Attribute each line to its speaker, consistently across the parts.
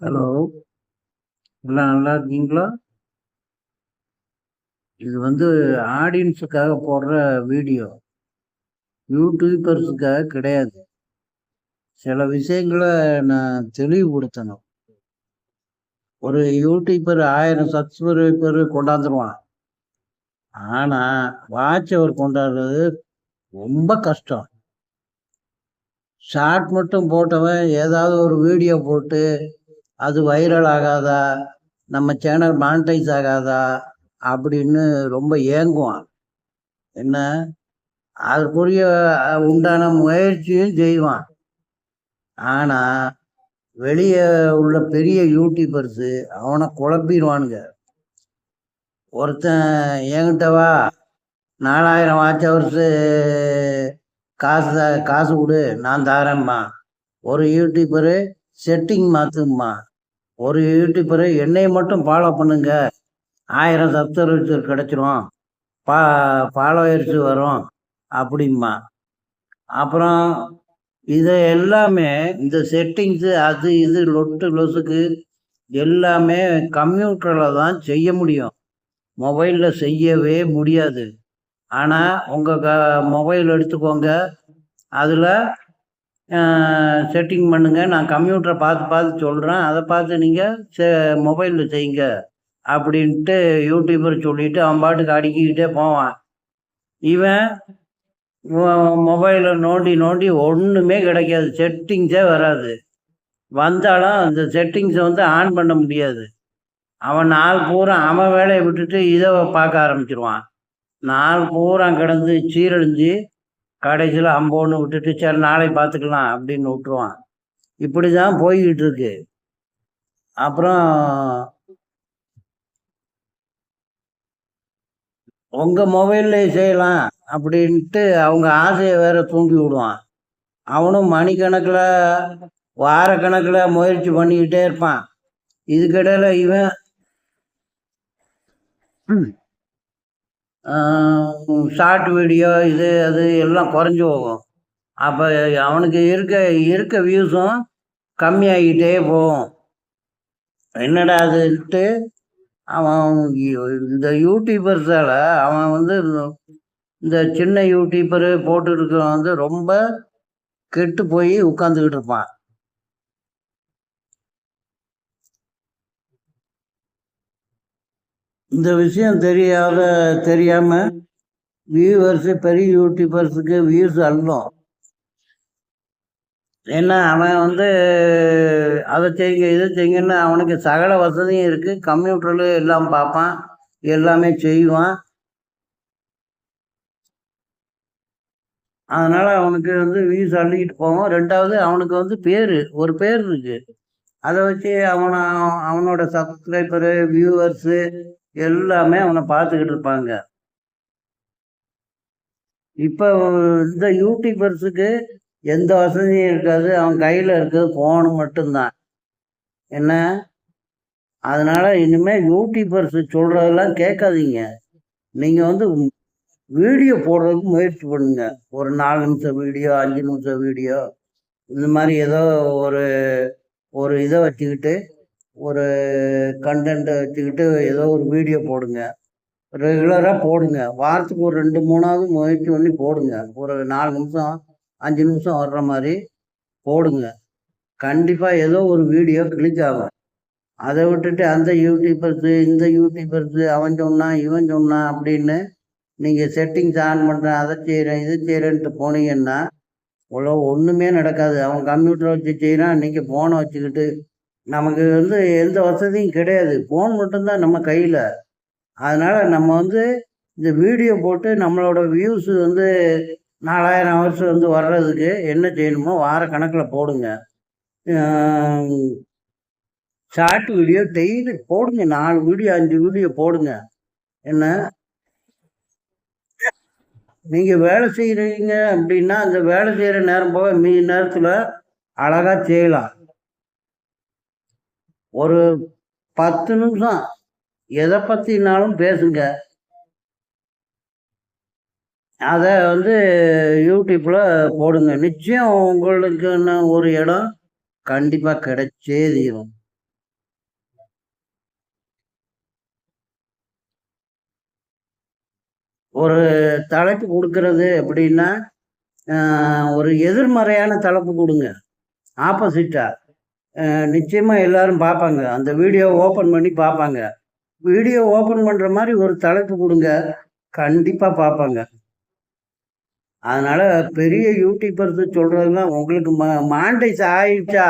Speaker 1: Hello. எல்லாம் நல்லா இருக்கீங்களா? இது வந்து ஆடியன்ஸுக்காக போடுற வீடியோ. யூடியூபர்ஸுக்காக கிடையாது. சில விஷயங்களை நான் தெளிவுபடுத்தணும். ஒரு யூடியூபர் ஆயிரம் சப்ஸ்கிரைபர் கொண்டாந்துருவான். ஆனால் வாட்ச் அவர் கொண்டாடுறது ரொம்ப கஷ்டம். ஷார்ட் மட்டும் போட்டவன் ஏதாவது ஒரு வீடியோ போட்டு அது வைரல் ஆகாதா? நம்ம சேனல் மானிட்டைஸ் ஆகாதா? அப்படின்னு ரொம்ப ஏங்குவான். என்ன? அதுக்குரிய உண்டான முயற்சியும் செய்வான். ஆனால் வெளியே உள்ள பெரிய யூடியூபர்ஸு அவனை குழப்பிடுவானுங்க. ஒருத்தன் ஏங்கிட்டவா நாலாயிரம் வாட்ச் ஹவர்ஸு காசு த- காசு கொடு நான் தாரேம்மா ஒரு யூடியூபரு செட்டிங் மாற்றும்மா ஒரு யூடியூபரை என்னை மட்டும் ஃபாலோ பண்ணுங்க. ஆயிரம் சப்ஸ்கிரைபர் கிடச்சிரும். பா ஃபாலோயர்ஸ் வரும். அப்படிம்மா அப்புறம் இதை எல்லாமே இந்த செட்டிங்ஸு அது இது லொட்டு லொசுக்கு எல்லாமே கம்ப்யூட்டரில் தான் செய்ய முடியும். மொபைலில் செய்யவே முடியாது. ஆனால் உங்கள் க மொபைல் எடுத்துக்கோங்க. அதில் செட்டிங் பண்ணுங்கள் நான் கம்ப்யூட்டரை பார்த்து பார்த்து சொல்கிறேன் அதை பார்த்து நீங்கள் செ மொபைலில் செய்யுங்க. அப்படின்ட்டு யூடியூபர் சொல்லிவிட்டு அவன் பாட்டுக்கு அடுக்கிக்கிட்டே போவான். இவன் மொபைலை நோண்டி நோண்டி ஒன்றுமே கிடைக்காது. செட்டிங்ஸே வராது. வந்தாலும் அந்த செட்டிங்ஸை வந்து ஆன் பண்ண முடியாது. அவன் நாள் பூரா அவன் வேலையை விட்டுட்டு இதை பார்க்க ஆரம்பிச்சிருவான். நாள் பூரா கிடந்து சீரழிஞ்சு கடைசியில் அம்போன்னு விட்டுட்டு சரி நாளை பார்த்துக்கலாம் அப்படின்னு விட்டுருவான். இப்படி தான் போய்கிட்டு இருக்கு அப்புறம் உங்கள் மொபைலில் செய்யலாம் அப்படின்ட்டு அவங்க ஆசையை வேற தூண்டி விடுவான். அவனும் மணிக்கணக்கில் வாரக்கணக்கில் முயற்சி பண்ணிக்கிட்டே இருப்பான். இதுக்கிடையில் இவன் ஷார்ட் வீடியோ இது அது எல்லாம் குறைஞ்சி போகும். அப்போ அவனுக்கு இருக்க இருக்க வியூஸும் கம்மியாகிட்டே போகும். என்னடா அதுன்ட்டு அவன் இந்த யூடியூபர்ஸால் அவன் வந்து இந்த சின்ன யூடியூபரு போட்டுருக்கிறவன் வந்து ரொம்ப கெட்டு போய் உட்காந்துக்கிட்டு இருப்பான். இந்த விஷயம் தெரியாத தெரியாமல் வியூவர்ஸு பெரிய யூடியூபர்ஸுக்கு வியூஸ் அள்ளும். ஏன்னா அவன் வந்து அதை செய்யுங்க இதை செய்யுங்கன்னு அவனுக்கு சகல வசதியும் இருக்குது கம்ப்யூட்டரில் எல்லாம் பார்ப்பான். எல்லாமே செய்வான். அதனால் அவனுக்கு வந்து வியூஸ் அள்ளிக்கிட்டு போவோம். ரெண்டாவது அவனுக்கு வந்து பேர் ஒரு பேர் இருக்கு. அதை வச்சு அவனை அவனோட சப்ஸ்கிரைபரு வியூவர்ஸு எல்லாமே அவனை பார்த்துக்கிட்டு இருப்பாங்க. இப்போ இந்த யூடியூபர்ஸுக்கு எந்த வசதியும் இருக்காது. அவன் கையில் இருக்கிறது ஃபோனு மட்டும்தான். என்ன? அதனால் இனிமேல் யூடியூபர்ஸ் சொல்கிறதெல்லாம் கேட்காதீங்க. நீங்கள் வந்து வீடியோ போடுறதுக்கு முயற்சி பண்ணுங்க. ஒரு நாலு நிமிஷம் வீடியோ அஞ்சு நிமிஷம் வீடியோ இந்த மாதிரி ஏதோ ஒரு ஒரு இதை வச்சுக்கிட்டு ஒரு கண்டென்ட்டை வச்சுக்கிட்டு ஏதோ ஒரு வீடியோ போடுங்க. ரெகுலராக போடுங்க. வாரத்துக்கு ஒரு ரெண்டு மூணாவது முயற்சி பண்ணி போடுங்க. ஒரு நாலு நிமிஷம் அஞ்சு நிமிஷம் வர்ற மாதிரி போடுங்க. கண்டிப்பாக ஏதோ ஒரு வீடியோ கிளிக் ஆகும். அதை விட்டுட்டு அந்த யூடியூபர்ஸு இந்த யூடியூபர்ஸு அவன் சொன்னான் இவன் சொன்னான் அப்படின்னு நீங்கள் செட்டிங்ஸ் ஆன் பண்ணுறேன் அதை செய்கிறேன் இது செய்கிறேன்ட்டு போனீங்கன்னா உலக ஒன்றுமே நடக்காது. அவன் கம்ப்யூட்டரை வச்சு செய்கிறான் நீங்கள் ஃபோனை வச்சுக்கிட்டு நமக்கு வந்து எந்த வசதியும் கிடையாது. ஃபோன் மட்டும்தான் நம்ம கையில். அதனால் நம்ம வந்து இந்த வீடியோ போட்டு நம்மளோட வியூஸ் வந்து நாலாயிரம் ஹவர்ஸ் வந்து வர்றதுக்கு என்ன செய்யணுமோ வார கணக்கில் போடுங்க ஷார்ட் வீடியோ டெய்லி போடுங்க. நாலு வீடியோ அஞ்சு வீடியோ போடுங்க. என்ன? நீங்கள் வேலை செய்கிறீங்க அப்படின்னா அந்த வேலை செய்கிற நேரம் போக மீதி நேரத்தில் அழகாக செய்யலாம். ஒரு பத்து நிமிஷம் எதை பற்றினாலும் பேசுங்க. அதை வந்து யூடியூப்பில் போடுங்க. நிச்சயம் உங்களுக்குன்னு ஒரு இடம் கண்டிப்பாக கிடைச்சே தீரும். ஒரு தலைப்பு கொடுக்கறது அப்படின்னா ஒரு எதிர்மறையான தலைப்பு கொடுங்க. ஆப்போசிட்டாக நிச்சயமாக எல்லாரும் பார்ப்பாங்க அந்த வீடியோ ஓப்பன் பண்ணி பார்ப்பாங்க வீடியோ ஓப்பன் பண்ணுற மாதிரி ஒரு தலைப்பு கொடுங்க. கண்டிப்பாக பார்ப்பாங்க அதனால் பெரிய யூடியூபர்ஸ் சொல்கிறதுனா உங்களுக்கு மா மாண்டைஸ் ஆயிடுச்சா?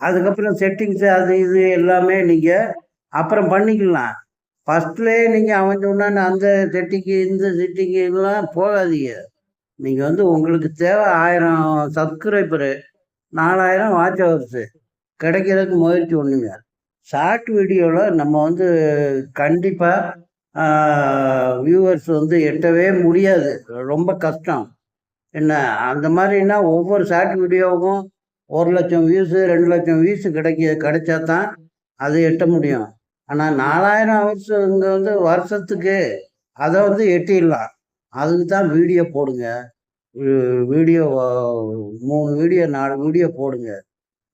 Speaker 1: அதுக்கப்புறம் செட்டிங்ஸ் அது இது எல்லாமே நீங்கள் அப்புறம் பண்ணிக்கலாம். ஃபஸ்ட்லேயே நீங்கள் அவன் சொன்னான்னு அந்த செட்டிங்கு இந்த செட்டிங்கு எல்லாம் போகாதீங்க. நீங்கள் வந்து உங்களுக்கு தேவை ஆயிரம் சப்ஸ்கிரைபரு நாலாயிரம் வாட்ச் ஹவர்ஸு கிடைக்கிறதுக்கு முயற்சி ஒன்றுங்க ஷார்ட் வீடியோவில் நம்ம வந்து கண்டிப்பாக வியூவர்ஸ் வந்து எட்டவே முடியாது. ரொம்ப கஷ்டம். என்ன அந்த மாதிரினா ஒவ்வொரு ஷார்ட் வீடியோவுக்கும் ஒரு லட்சம் வியூஸு ரெண்டு லட்சம் வியூஸு கிடைக்க கிடைச்சா தான் அது எட்ட முடியும். ஆனால் நாலாயிரம் ஹவர்ஸ் இங்கே வந்து வருஷத்துக்கு அதை வந்து எட்டிடலாம். அதுக்கு தான் வீடியோ போடுங்க. வீடியோ மூணு வீடியோ நாலு வீடியோ போடுங்க.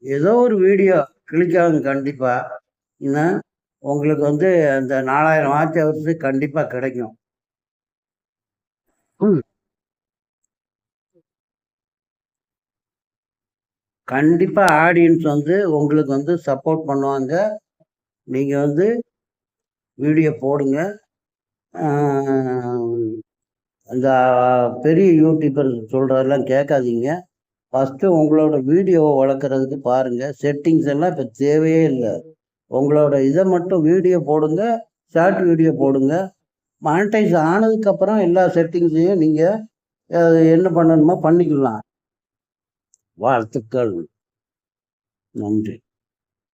Speaker 1: ஏதோ ஒரு வீடியோ கிளிக் ஆகும் கண்டிப்பாக இன்னும் உங்களுக்கு வந்து அந்த நாலாயிரம் வாட்ச் ஹவர்ஸ் கண்டிப்பாக கிடைக்கும். ம். கண்டிப்பாக ஆடியன்ஸ் வந்து உங்களுக்கு வந்து சப்போர்ட் பண்ணுவாங்க. நீங்கள் வந்து வீடியோ போடுங்க. ஆஹ் அந்த பெரிய யூடியூபர் சொல்கிறதெல்லாம் கேட்காதீங்க. ஃபஸ்ட்டு உங்களோட வீடியோவை வளர்க்குறதுக்கு பாருங்கள் செட்டிங்ஸ் எல்லாம் இப்போ தேவையே இல்லை. உங்களோட இதை மட்டும் வீடியோ போடுங்க ஷார்ட் வீடியோ போடுங்க. மானிட்டைஸ் ஆனதுக்கப்புறம் எல்லா செட்டிங்ஸையும் நீங்கள் என்ன பண்ணணுமோ பண்ணிக்கலாம். வாழ்த்துக்கள். நன்றி.